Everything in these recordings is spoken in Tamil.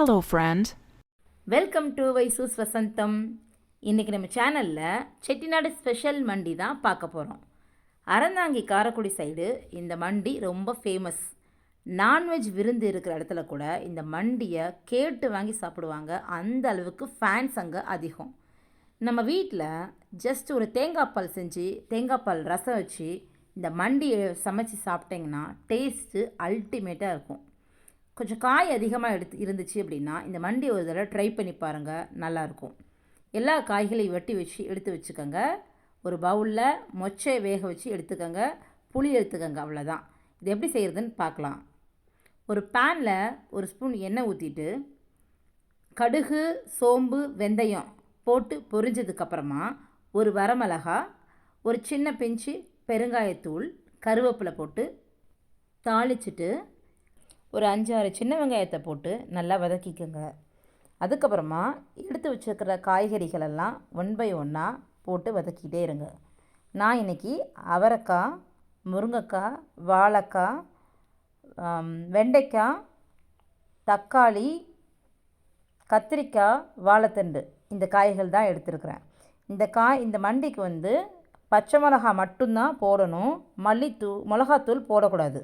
Hello friend welcome to Vaisu's Vasantham இன்றைக்கி நம்ம சேனலில் செட்டிநாடு ஸ்பெஷல் மண்டி தான் பார்க்க போகிறோம் அறந்தாங்கி காரைக்குடி சைடு இந்த மண்டி ரொம்ப ஃபேமஸ் நான்வெஜ் விருந்து இருக்கிற இடத்துல கூட இந்த மண்டியை கேட்டு வாங்கி சாப்பிடுவாங்க. அந்த அளவுக்கு ஃபேன்ஸ் அங்கே அதிகம். நம்ம வீட்டில் ஜஸ்ட் ஒரு தேங்காய் பால் செஞ்சு தேங்காய் பால் ரசம் வச்சு இந்த மண்டியை சமைச்சு சாப்பிட்டிங்கன்னா டேஸ்ட்டு அல்டிமேட்டாக இருக்கும். கொஞ்சம் காய் அதிகமாக எடுத்து இருந்துச்சு அப்படின்னா இந்த மண்டி ஒரு தடவை ட்ரை பண்ணி பாருங்கள் நல்லாயிருக்கும். எல்லா காய்களையும் வெட்டி வச்சு எடுத்து வச்சுக்கோங்க. ஒரு பவுலில் மொச்சை வேக வச்சு எடுத்துக்கோங்க. புளி எடுத்துக்கோங்க அவ்வளோதான் இது எப்படி செய்கிறதுன்னு பார்க்கலாம். ஒரு பேனில் ஒரு ஸ்பூன் எண்ணெய் ஊற்றிட்டு கடுகு சோம்பு வெந்தயம் போட்டு பொரிஞ்சதுக்கப்புறமா ஒரு வரமிளகா ஒரு சின்ன பிஞ்சு பெருங்காயத்தூள் கருவேப்பிலை போட்டு தாளிச்சிட்டு ஒரு அஞ்சாறு சின்ன வெங்காயத்தை போட்டு நல்லா வதக்கிக்கோங்க. அதுக்கப்புறமா எடுத்து வச்சுருக்கிற காய்கறிகளெல்லாம் ஒன் பை ஒன்னாக போட்டு வதக்கிட்டே இருங்க. நான் இன்றைக்கி அவரைக்காய் முருங்கைக்காய் வாழைக்காய் வெண்டைக்காய் தக்காளி கத்திரிக்காய் வாழைத்தண்டு இந்த காய்கள் தான் எடுத்துருக்குறேன். இந்த காய் இந்த மண்டிக்கு வந்து பச்சை மிளகா மட்டும்தான் போடணும். மல்லித்தூள் மிளகாத்தூள் போடக்கூடாது.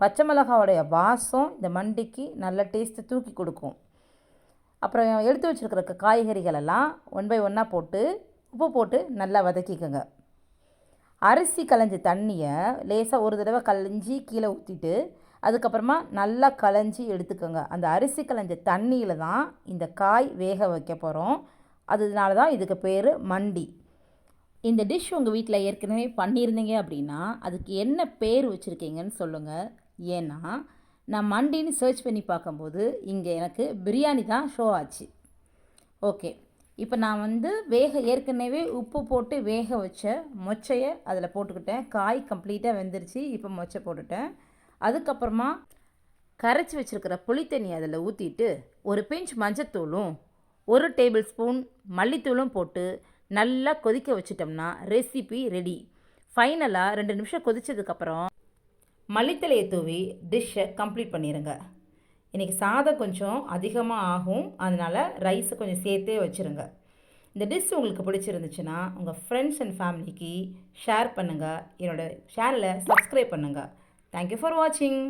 பச்சை மிளகாவோடைய வாசம் இந்த மண்டிக்கு நல்ல டேஸ்ட்டு தூக்கி கொடுக்கும். அப்புறம் எடுத்து வச்சுருக்கிற காய்கறிகள் எல்லாம் ஒன் பை ஒன்னாக போட்டு உப்பு போட்டு நல்லா வதக்கிக்கோங்க. அரிசி களைஞ்ச தண்ணியை லேசாக ஒரு தடவை களைஞ்சி கீழே ஊற்றிட்டு அதுக்கப்புறமா நல்லா களைஞ்சி எடுத்துக்கோங்க. அந்த அரிசி களைஞ்ச தண்ணியில் தான் இந்த காய் வேக வைக்க போகிறோம் அதனால தான் இதுக்கு பேர் மண்டி. இந்த டிஷ் உங்கள் வீட்டில் ஏற்கனவே பண்ணியிருந்தீங்க அப்படின்னா அதுக்கு என்ன பேர் வச்சுருக்கீங்கன்னு சொல்லுங்கள் ஏன்னா நான் மண்டின்னு சர்ச் பண்ணி பார்க்கும்போது இங்கே எனக்கு பிரியாணி தான் ஷோ ஆச்சு. ஓகே இப்போ நான் வந்து வேக ஏற்கனவே உப்பு போட்டு வேக வச்ச மொச்சையை அதில் போட்டுக்கிட்டேன். காய் கம்ப்ளீட்டாக வெந்துருச்சு இப்போ மொச்சை போட்டுட்டேன். அதுக்கப்புறமா கரைச்சி வச்சுருக்கிற புளித்தண்ணி அதில் ஊற்றிட்டு ஒரு பிஞ்ச் மஞ்சத்தூளும் ஒரு டேபிள் ஸ்பூன் மல்லித்தூளும் போட்டு நல்லா கொதிக்க வச்சிட்டோம்னா ரெசிபி ரெடி ஃபைனலாக ரெண்டு நிமிஷம் கொதித்ததுக்கப்புறம் மல்லித்தலையை தூவி டிஷ்ஷை கம்ப்ளீட் பண்ணிடுங்க இன்றைக்கி சாதம் கொஞ்சம் அதிகமாக ஆகும். அதனால் ரைஸை கொஞ்சம் சேர்த்தே வச்சுருங்க. இந்த டிஷ் உங்களுக்கு பிடிச்சிருந்துச்சுன்னா உங்கள் ஃப்ரெண்ட்ஸ் அண்ட் ஃபேமிலிக்கு ஷேர் பண்ணுங்கள் என்னோடய சேனலை சப்ஸ்கிரைப் பண்ணுங்கள் தேங்க்யூ ஃபார் வாட்சிங்